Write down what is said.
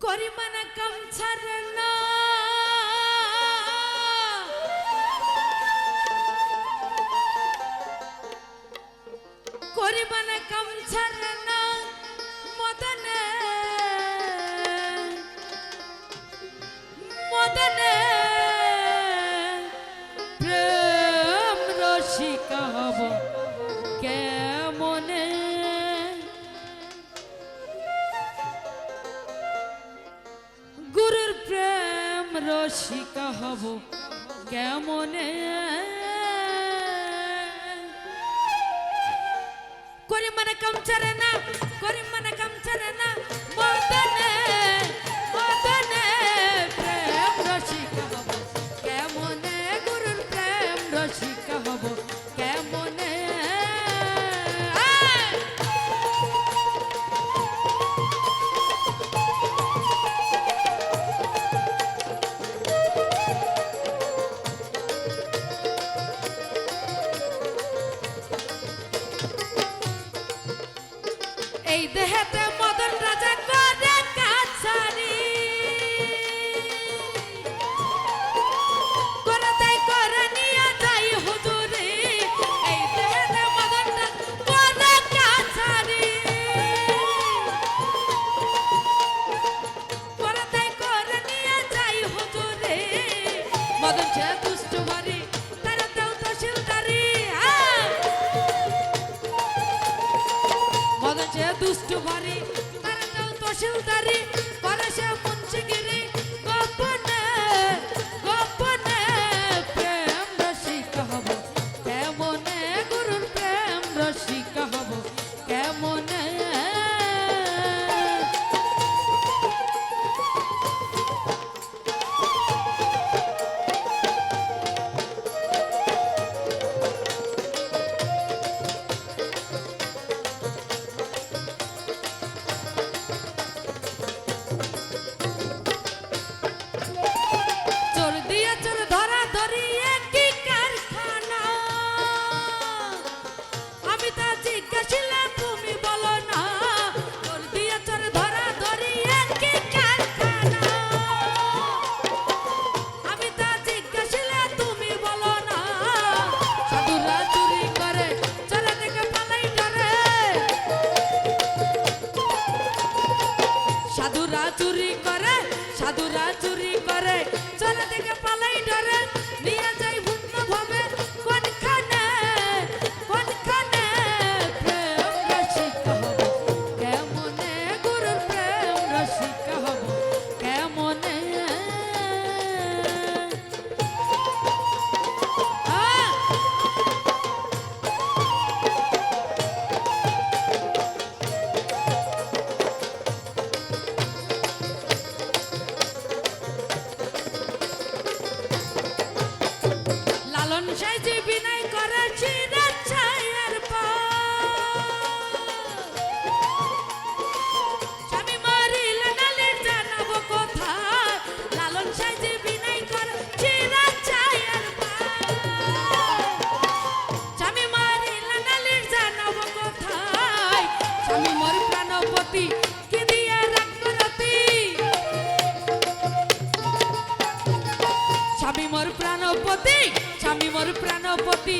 করিমানা কাম ছাড়ে না করিমানা কাম রসিকা হব কেমনে? করি মানে কাম ছাড়ে না, করি মানে কাম ছাড়ে না। মদনে মদনে প্রেম রসিকা হব। কেমনে গুরুর প্রেম রসিকা হব? কেমনে? দেহেতে মদন রাজা করে কাছারি। মদন সে দুষ্ট বাড়ি করে সে মুন্সিগিরি গোপনে গোপনে প্রেম রসিকা হব। কেমনে গুরুর প্রেম রসিকা হব? কেমনে? চোর সাধুরা চুরি করে সাধুরা চুরি করে। লালন সাইজি স্বামী মোর প্রাণপতি স্বামী মোর প্রাণপতি